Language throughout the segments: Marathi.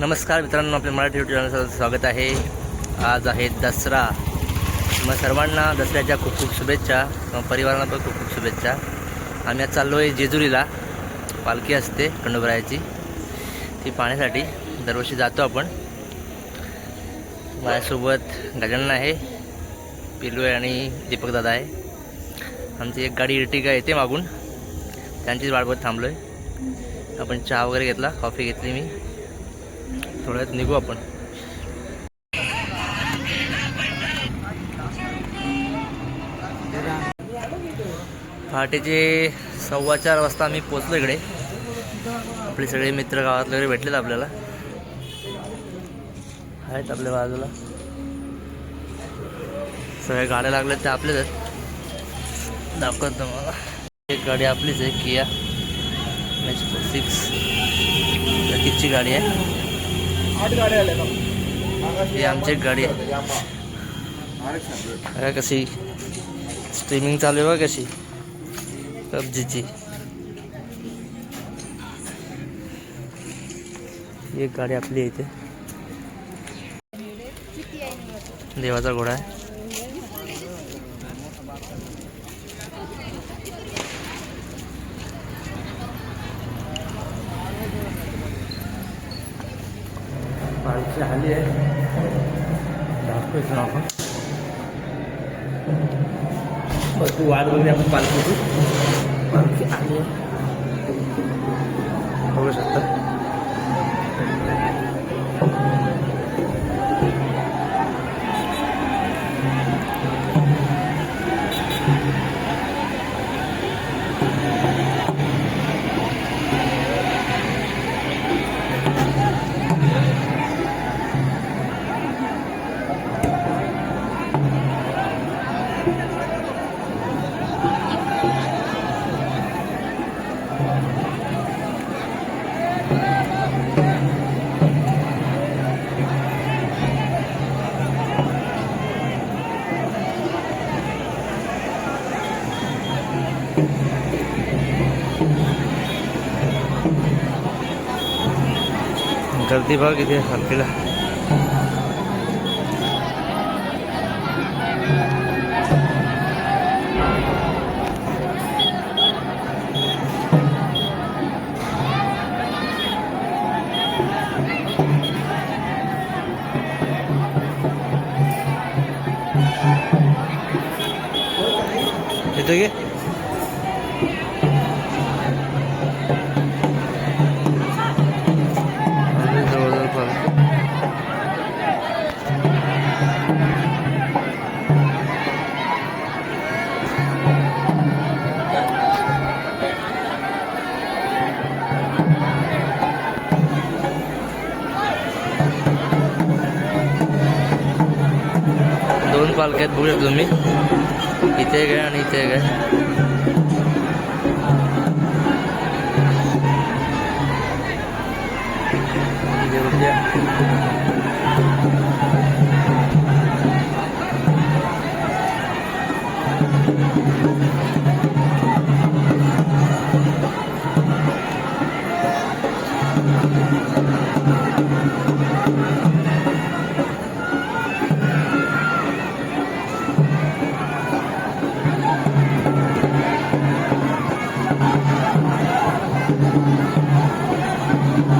नमस्कार मित्रांनो आपल्या मराठी यूट्यूब चॅनलचं स्वागत आहे. आज आहे दसरा. मग सर्वांना दसऱ्याच्या खूप खूप शुभेच्छा. मग परिवारांना पण खूप खूप शुभेच्छा. आम्ही आज चाललो आहे जेजुरीला. पालखी असते खंडोबरायाची. ती पाहण्यासाठी दरवर्षी जातो आपण. माझ्यासोबत गजानन आहे. पिल्लू आहे आणि दीपकदादा आहे. आमची एक गाडी इर्टिगा येते मागून. त्यांचीच वाटबत थांबलो आहे आपण चहा वगैरे घेतला कॉफी घेतली मी. थोड्यात निघू आपण. पहाटेचे सव्वा चार वाजता आम्ही पोचलो इकडे. आपले सगळे मित्र गावातले वगैरे भेटलेत आपल्याला. आहेत आपल्या बाजूला. सगळ्या गाड्या लागल्यात त्या आपल्याच आहेत. मला एक गाडी आपलीच आहे किया सिक्स किती गाडी आहे. ही आमची एक गाडी आहे कशी स्ट्रीमिंग चालू आहे कशी. पबजीची. ही एक गाडी आपली इथे. देवाचा घोडा आहे. पालखी आली आहे दाखवायचं ना आपण बस तू वाट बघली आपण पालखीची गर्दी बघ इथे हलकीला येतो दोन पालख्यात बघू शकतो तुम्ही इथे एक आहे आणि इथे एक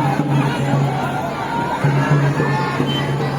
Thank you.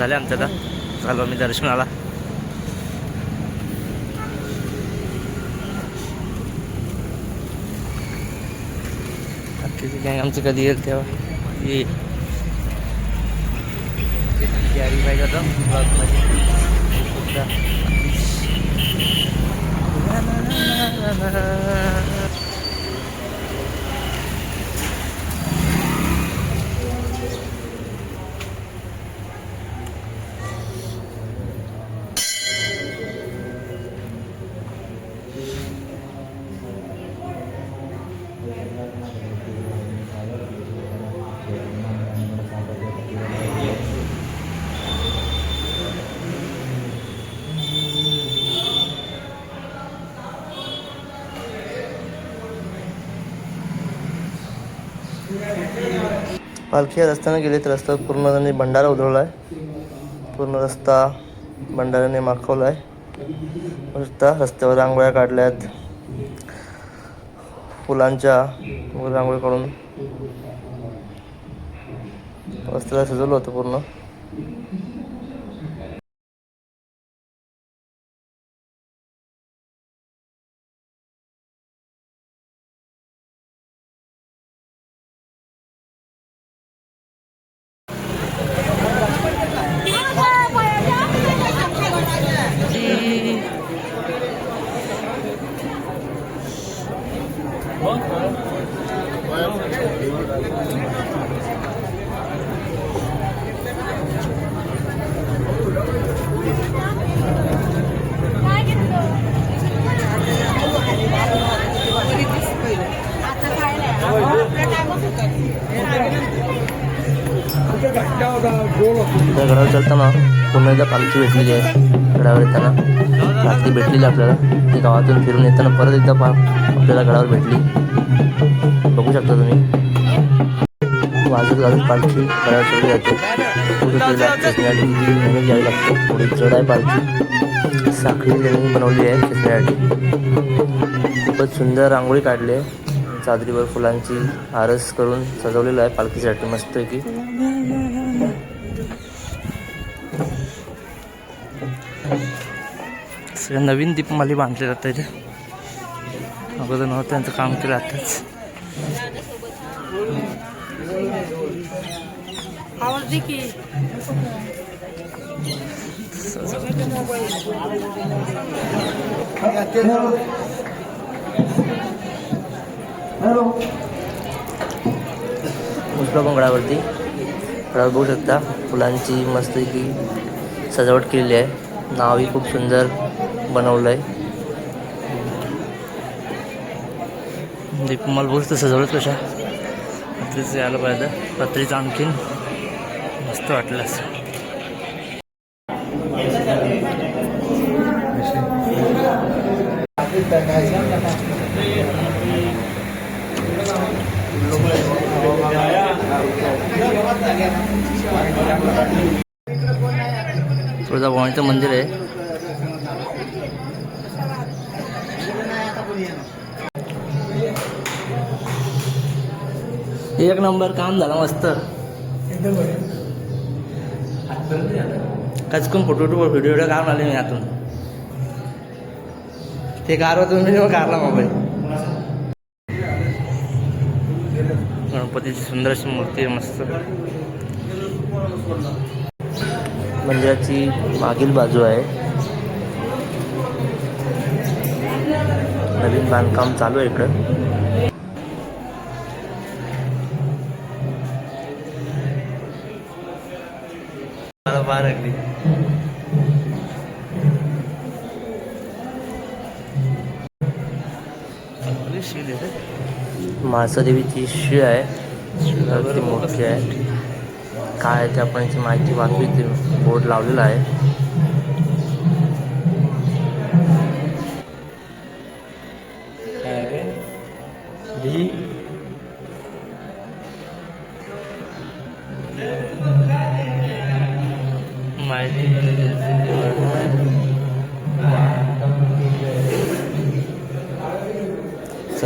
झाल्या आमच्या आता झालो आम्ही दर्शनाला बाकीची गँग आमची कधी येईल तेव्हा ये तयारी पाहिजे होतं ब्लॉगमध्ये पालखी या रस्त्याने गेले तर रस्ता पूर्ण त्यांनी भंडारा उधळला आहे पूर्ण रस्ता भंडाऱ्याने माखवला आहे रस्ता रस्त्यावर रांगोळ्या काढल्यात. फुलांच्या रांगोळी काढून रस्त्याला सजवलं होतं पूर्ण. त्या गडावर चालताना पुन्हा एकदा पालखी भेटलेली आहे. गडावर येताना. पालखी भेटलेली आपल्याला. ती गावातून फिरून येताना परत एकदा पा आपल्याला गडावर भेटली. बघू शकता तुम्ही. वाजत वाजत पालखी गडावर चढली जाते. पुढे घ्यावी लागते. थोडी चढ आहे पालखी. साखळी त्यांनी बनवली आहे खेचण्यासाठी. खूपच सुंदर रांगोळी काढली आहे. चादरीवर फुलांची आरस करून सजवलेलं आहे पालखीसाठी. मस्त सगळं नवीन दीपमाली बांधले जातं इथे अगोदर नव्हतं त्यांचं काम केलं आताच. आवाज दे की. उजव्या गडावरती गडावर बघू शकता. फुलांची मस्त की सजावट केलेली आहे. नावही खूप सुंदर. बनवलं आहे दीपमाल बोलतो सजवलं कशा? पत्रीचं यायला पाहिजे. पत्रीचं आणखीन मस्त वाटलं असं. तुळजाभवानीचं मंदिर आहे. एक नंबर काम झाला मस्त. कचकून फोटो व्हिडिओ व्हिडिओ काढून आले मी आतून. ते कारवा तुम्ही मग कारला मोबाईल. गणपतीची सुंदर अशी मूर्ती आहे मस्त. मंदिराची मागील बाजू आहे. नवीन बांधकाम चालू आहे इकडं. बार अगदी. माळसादेवीची शिळ आहे. मोठी आहे. काय आहे ते आपण याची माहिती वाचू इथे बोर्ड लावलेला आहे.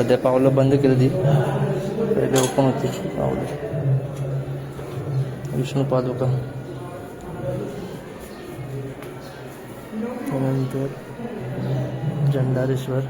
सध्या पावलं बंद केलं ती. पहिले ओपन होती. पावलं. विष्णू पादुका. त्यानंतर झंडारेश्वर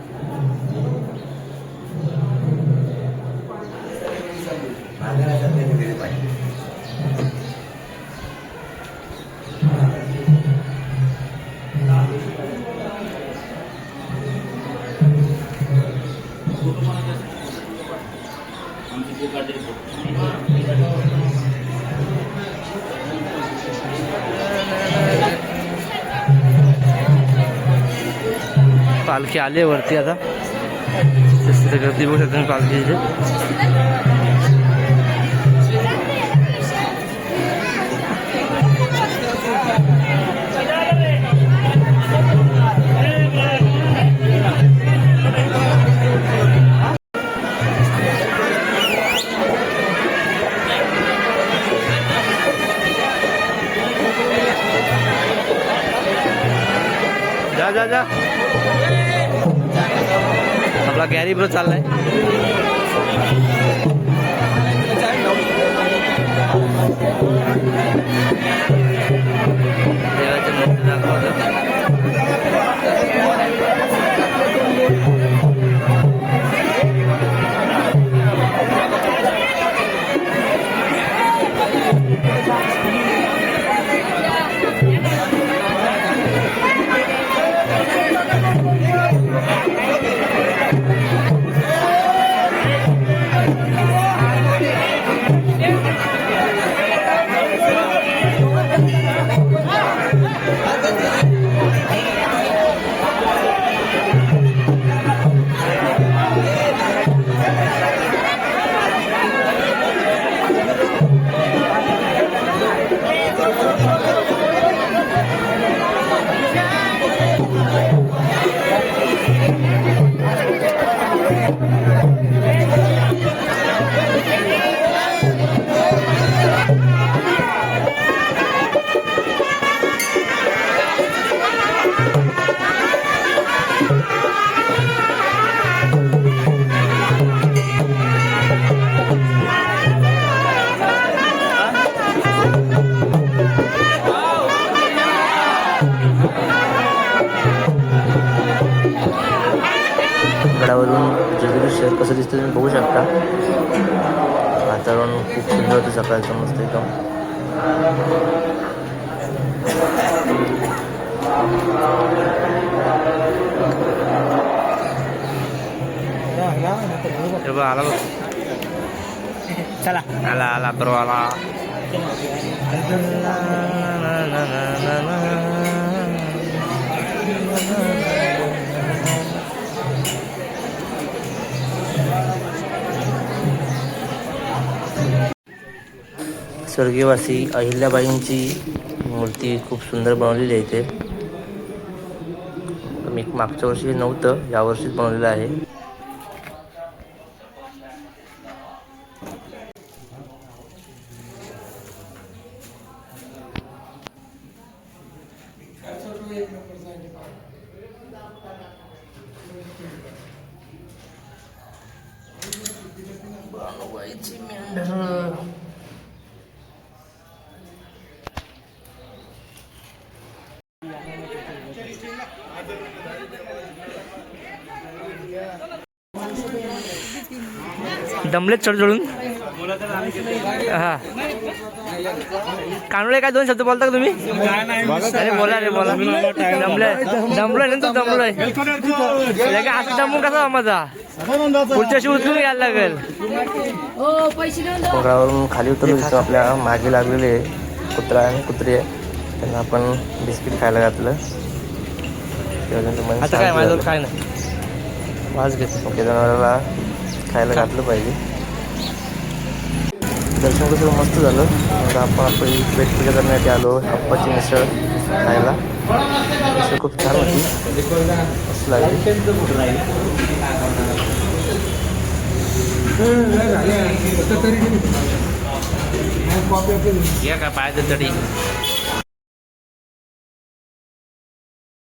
पालखी आली आहे वरती आता. तिथे गर्दी बघू शकता तुम्ही सुंदर होतं सकाळचं मस्त एकदम हे बघ आला बघ चला आला आला बरो आला स्वर्गीयवासी अहिल्याबाईंची मूर्ती खूप सुंदर बनवलेली आहे इथे. मी मागच्या वर्षी नव्हतं यावर्षीच बनवलेलं आहे. मेंढर. दमलेत चढ चढून हा. कानोळे काय दोन शब्द बोलता का तुम्ही? अरे बोला रे बोला. दमलोय दमलोय ना तू दमलोय. लगे असं दमून कसा माझा? पुढच्या वर्षी उचलून यायला लागेल. हो. डोंगरावरून खाली उतरलो तिथं आपल्या मागे लागलेले कुत्रा आणि कुत्री आहे. त्यांना आपण बिस्किट खायला घातलं. आता काय माझं. काय नाही. वाज घेतो ओके जनावराला खायला घातलं पाहिजे. दर्शन कसं मस्त झालं. मग आपण आपली पेट पूजा करण्यासाठी आलो अप्पाची मिसळ खायला. मिसळ खूप छान होती. मस्त लागली. या काय पाहिजे तरी?